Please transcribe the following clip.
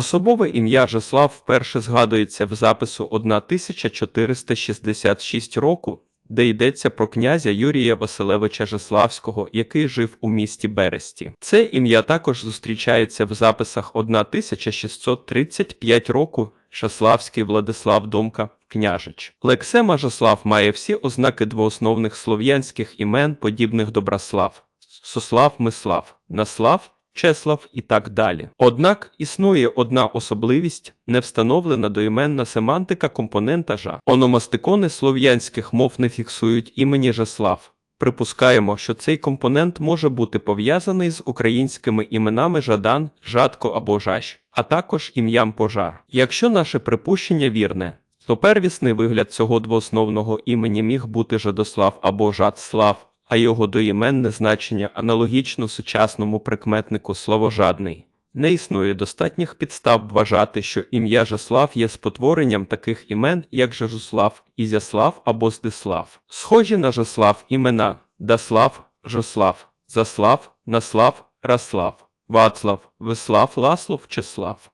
Особове ім'я Жеслав вперше згадується в запису 1466 року, де йдеться про князя Юрія Василевича Жеславського, який жив у місті Бересті. Це ім'я також зустрічається в записах 1635 року Жеславський Владислав Домка, княжич. Лексема Жеслав має всі ознаки двоосновних слов'янських імен, подібних до Браслав, Сослав, Мислав, Наслав, Чеслав і так далі. Однак існує одна особливість не встановлена доіменна семантика компонента жа. Ономастикони слов'янських мов не фіксують імені Жеслав. Припускаємо, що цей компонент може бути пов'язаний з українськими іменами Жадан, Жадко або Жащ, а також ім'ям Пожар. Якщо наше припущення вірне, то первісний вигляд цього двоосновного імені міг бути Жадослав або Жадслав, а його доіменне значення аналогічно сучасному прикметнику словожадний. Не існує достатніх підстав вважати, що ім'я Жеслав є спотворенням таких імен, як Жежуслав, Ізяслав або Здислав. Схожі на Жеслав імена Даслав, Жослав, Заслав, Наслав, Раслав, Вацлав, Вислав, Ласлов, Чеслав.